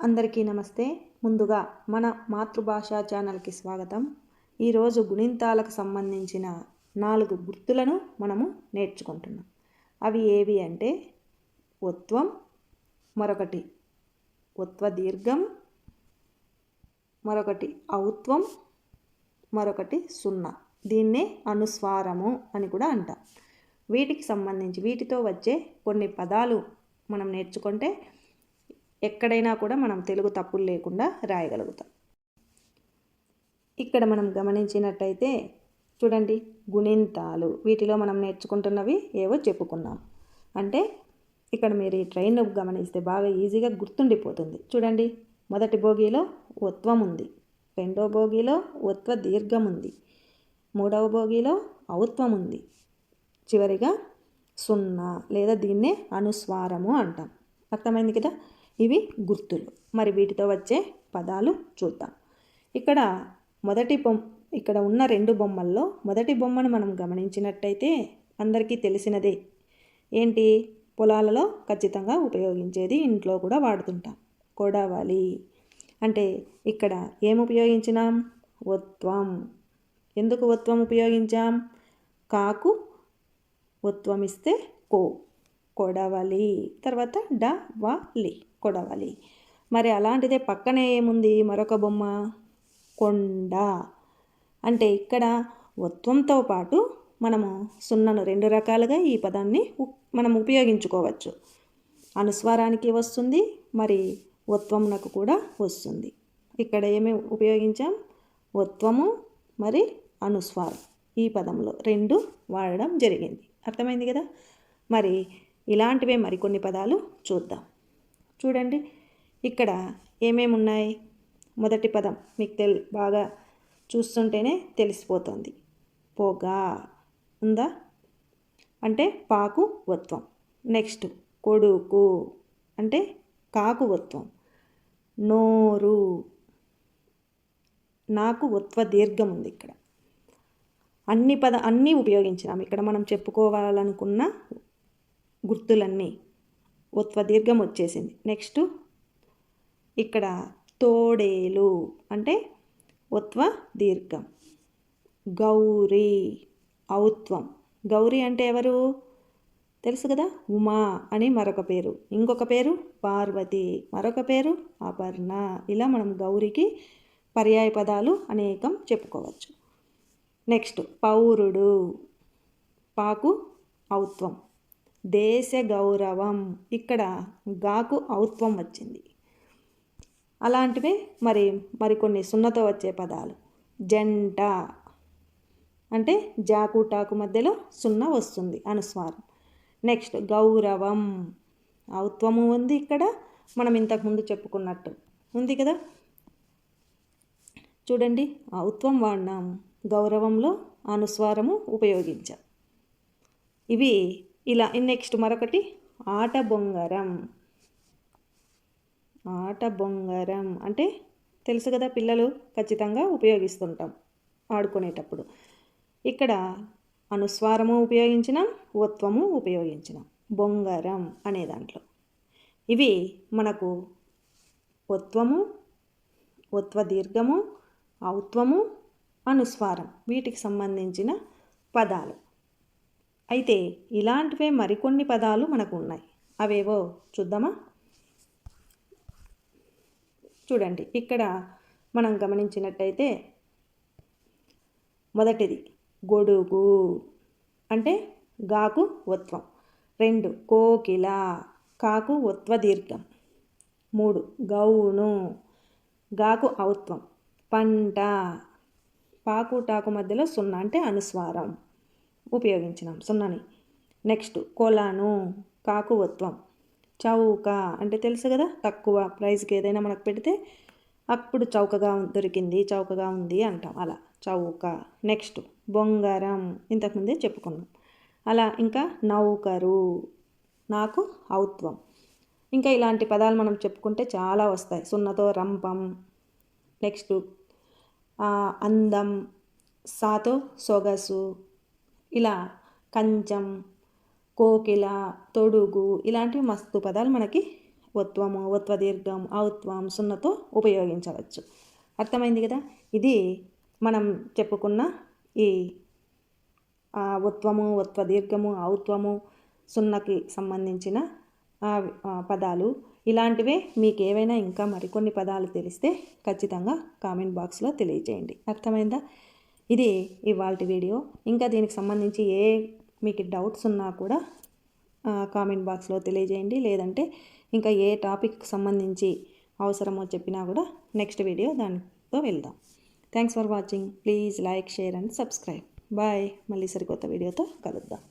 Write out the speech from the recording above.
అందరికీ నమస్తే. ముందుగా మన మాతృభాష ఛానల్కి స్వాగతం. ఈరోజు గుణింతాలకు సంబంధించిన నాలుగు గుర్తులను మనము నేర్చుకుంటున్నాం. అవి ఏవి అంటే ఒత్వం మరొకటి ఒత్వ దీర్ఘం మరొకటి ఔత్వం మరొకటి సున్నా. దీన్నే అనుస్వారము అని కూడా అంటాం. వీటికి సంబంధించి వీటితో వచ్చే కొన్ని పదాలు మనం నేర్చుకుంటే ఎక్కడైనా కూడా మనం తెలుగు తప్పులు లేకుండా రాయగలుగుతాం. ఇక్కడ మనం గమనించినట్టయితే చూడండి గుణింతాలు. వీటిలో మనం నేర్చుకుంటున్నవి ఏవో చెప్పుకున్నాం. అంటే ఇక్కడ మీరు ఈ ట్రైన్ గమనిస్తే బాగా ఈజీగా గుర్తుండిపోతుంది. చూడండి మొదటి భోగిలో ఒత్వం ఉంది. రెండో భోగిలో ఒత్వ దీర్ఘం ఉంది. మూడవ భోగిలో ఔత్వం ఉంది. చివరిగా సున్నా లేదా దీన్నే అనుస్వారము అంటాం. అర్థమైంది కదా? ఇవి గుర్తులు. మరి వీటితో వచ్చే పదాలు చూద్దాం. ఇక్కడ మొదటి బొమ్మ ఇక్కడ ఉన్న రెండు బొమ్మల్లో మొదటి బొమ్మను మనం గమనించినట్టయితే అందరికీ తెలిసినదే. ఏంటి? పొలాలలో ఖచ్చితంగా ఉపయోగించేది ఇంట్లో కూడా వాడుతుంటాం. కొడవలి. అంటే ఇక్కడ ఏం ఉపయోగించినాం? ఒత్వం. ఎందుకు ఒత్వం ఉపయోగించాం? కాకు ఒత్వం ఇస్తే కో. కొడవలి. తర్వాత డ వ లి కొడవలి. మరి అలాంటిదే పక్కనే ఏముంది? మరొక బొమ్మ. కొండ. అంటే ఇక్కడ ఒత్వంతో పాటు మనము సున్నను రెండు రకాలుగా ఈ పదాన్ని మనం ఉపయోగించుకోవచ్చు. అనుస్వారానికి వస్తుంది మరి ఒత్వమునకు కూడా వస్తుంది. ఇక్కడ ఏమి ఉపయోగించాం? ఒత్వము మరి అనుస్వారం. ఈ పదంలో రెండు వాడడం జరిగింది. అర్థమైంది కదా? మరి ఇలాంటివే మరికొన్ని పదాలు చూద్దాం. చూడండి ఇక్కడ ఏమేమి ఉన్నాయి మొదటి పదం మీకు తెల్ బాగా చూస్తుంటేనే తెలిసిపోతుంది. పొగ ఉందా? అంటే పాకు వత్వం. నెక్స్ట్ కొడుకు అంటే కాకు వత్వం. నోరు నాకు వత్వ దీర్ఘం ఉంది ఇక్కడ. అన్ని పద అన్నీ ఉపయోగించినాం. ఇక్కడ మనం చెప్పుకోవాలనుకున్న గుర్తులన్నీ ఉత్వదీర్ఘం వచ్చేసింది. నెక్స్ట్ ఇక్కడ తోడేలు అంటే ఉత్వ దీర్ఘం. గౌరీ ఔత్వం. గౌరీ అంటే ఎవరు? తెలుసు కదా? ఉమా అని మరొక పేరు. ఇంకొక పేరు? పార్వతి. మరొక పేరు? అపర్ణ. ఇలా మనం గౌరికి పర్యాయ పదాలు అనేకం చెప్పుకోవచ్చు. నెక్స్ట్ పౌరుడు. పాకు ఔత్వం. దేశ గౌరవం ఇక్కడ గాకు ఔత్వం వచ్చింది. అలాంటివే మరి మరికొన్ని సున్నతో వచ్చే పదాలు. జంట అంటే జాకు టాకు మధ్యలో సున్నా వస్తుంది అనుస్వారం. నెక్స్ట్ గౌరవం. ఔత్వము ఉంది ఇక్కడ. మనం ఇంతకుముందు చెప్పుకున్నట్టు ఉంది కదా? చూడండి ఔత్వం వాడినాం. గౌరవంలో అనుస్వారము ఉపయోగించాం. ఇవి ఇలా నెక్స్ట్ మరొకటి ఆట బొంగరం. ఆట బొంగరం. అంటే తెలుసు కదా పిల్లలు ఖచ్చితంగా ఉపయోగిస్తుంటాం ఆడుకునేటప్పుడు. ఇక్కడ అనుస్వారము ఉపయోగించినాం ఉత్వము ఉపయోగించినాం. బొంగరం అనే దాంట్లో. ఇవి మనకు ఒత్వము ఉత్వ దీర్ఘము ఔత్వము అనుస్వారం వీటికి సంబంధించిన పదాలు. అయితే ఇలాంటివే మరికొన్ని పదాలు మనకు ఉన్నాయి అవేవో చూద్దామా? చూడండి ఇక్కడ మనం గమనించినట్టయితే మొదటిది గొడుగు అంటే గాకు ఒత్వం రెండు కోకిల కాకు ఒత్వ దీర్ఘం మూడు గౌను గాకు ఔత్వం. పంట పాకు టాకు మధ్యలో సున్నా అంటే అనుస్వారం. ఉపయోగించినాం. సున్నాని. నెక్స్ట్ కొలాను కాకువత్వం. చౌక అంటే తెలుసు కదా? తక్కువ ప్రైస్కి ఏదైనా మనకు పెడితే అప్పుడు చౌకగా దొరికింది చౌకగా ఉంది అంటాం. అలా చౌక. నెక్స్ట్ బొంగరం. ఇంతకుముందే చెప్పుకున్నాం. అలా ఇంకా నౌకరు. నాకు ఔత్వం. ఇంకా ఇలాంటి పదాలు మనం చెప్పుకుంటే చాలా వస్తాయి. సున్నతో రంపం. నెక్స్ట్ అందం. సాతో సొగసు. ఇలా కంచం కోకిల తొడుగు ఇలాంటివి మస్తు పదాలు మనకి ఒత్వము ఒత్వ దీర్ఘం ఔత్వం సున్నతో ఉపయోగించవచ్చు. అర్థమైంది కదా? ఇది మనం చెప్పుకున్న ఈ ఉత్వము ఉత్వ దీర్ఘము ఔత్వము సున్నకి సంబంధించిన పదాలు. ఇలాంటివే మీకు ఏవైనా ఇంకా మరికొన్ని పదాలు తెలిస్తే ఖచ్చితంగా కామెంట్ బాక్స్లో తెలియజేయండి. అర్థమైందా? ఇది ఇవాళ వీడియో. ఇంకా దీనికి సంబంధించి ఏ మీకు డౌట్స్ ఉన్నా కూడా కామెంట్ బాక్స్లో తెలియజేయండి. లేదంటే ఇంకా ఏ టాపిక్ సంబంధించి అవసరమో చెప్పినా కూడా నెక్స్ట్ వీడియో దానితో వెళ్దాం. Thanks for watching. Please like share and subscribe. Bye. మళ్ళీ సరికొత్త వీడియోతో కలుద్దాం.